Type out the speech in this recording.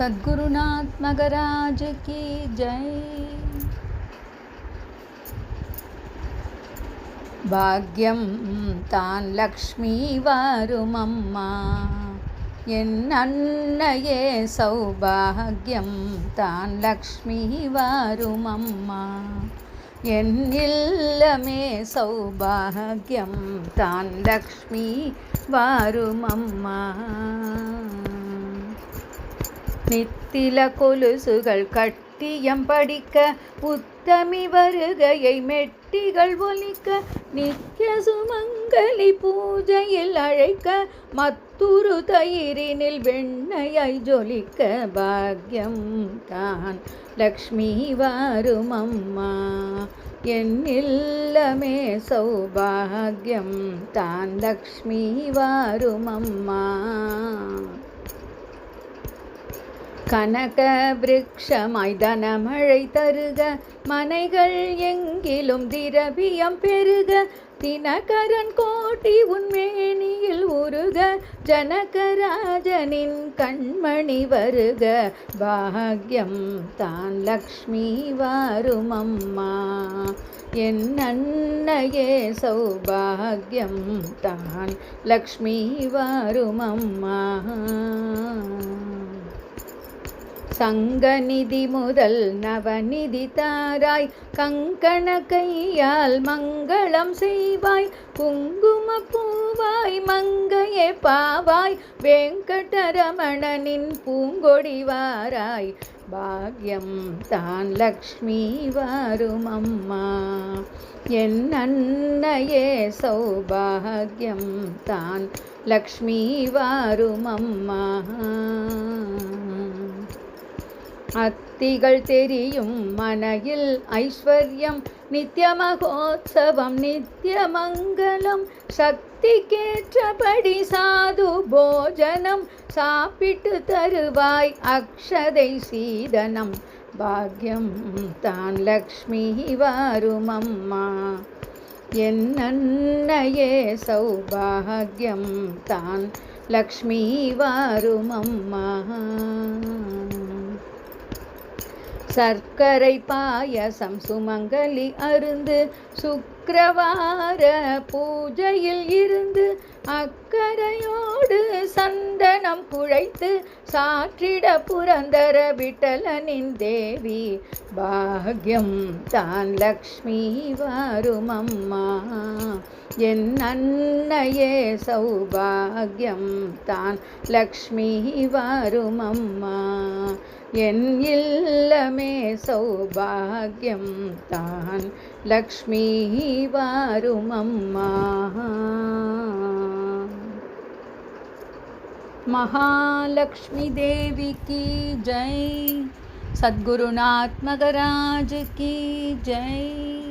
சத்குருநாத் மகராஜ் கி ஜெய். பாக்யம் தான் லக்ஷ்மி வருமம்மா என் அன்னையே சௌபாகியம் தான் லக்ஷ்மி வருமம்மா என் இல்லமே சௌபாகியம் தான் லக்ஷ்மி வருமம்மா நித்தில கொலுசுகள் கட்டியம் படிக்க உத்தமி வருகையை மெட்டிகள் ஒலிக்க நித்திய சுமங்கலி பூஜையில் அழைக்க மத்துரு தயிரினில் வெண்ணையை ஜொலிக்க பாக்யம் தான். லக்ஷ்மி வரும் அம்மா என் சௌபாகியம் தான். லக்ஷ்மி வரும் அம்மா. கனக விருட்சமாய் தனமழை தருக மனைகள் எங்கிலும் திரவியம் பெருக தினகரன் கோட்டி உன்மேனியில் உருக ஜனகராஜனின் கண்மணி வருக. பாக்யம் தான் லக்ஷ்மி வரும் என் அன்னையே சௌபாகியம் தான் லக்ஷ்மி வரும் சங்கநிதி முதல் நவநிதி தாராய் கங்கண கையால் மங்களம் செய்வாய் குங்கும பூவாய் மங்கையே பாவாய் வெங்கடரமணனின் பூங்கொடி வாராய். பாக்யம் தான் லக்ஷ்மி வரும் அம்மா என் அன்னையே சௌபாகியம் தான் லக்ஷ்மி வரும் அம்மா. அத்திகள் தெரியும் மனையில் ஐஸ்வர்யம் நித்திய மகோத்சவம் நித்திய மங்களம் சக்திக்கேற்றபடி சாது போஜனம் சாப்பிட்டு தருவாய் அக்ஷதை சீதனம். பாக்யம் தான் லக்ஷ்மி வரும் என்னன்னையே சௌபாகியம் தான் லக்ஷ்மி வரும் சர்க்கரை பாயசம் சுமங்கலி அருந்து சுக்கிரவார பூஜையில் இருந்து அக்கறையோடு சந்தனம் புழைத்து சாற்றிட புரந்தர விட்டலனின் தேவி. பாக்யம் தான் லக்ஷ்மி வரும் அம்மா என் அன்னையே சௌபாகியம் தான் லக்ஷ்மி வரும் அம்மா என் இல்லமே சௌபாகியம் தான் லக்ஷ்மி महालक्ष्मीदेवी की जय सद्गुरुनाथ मगराज की जय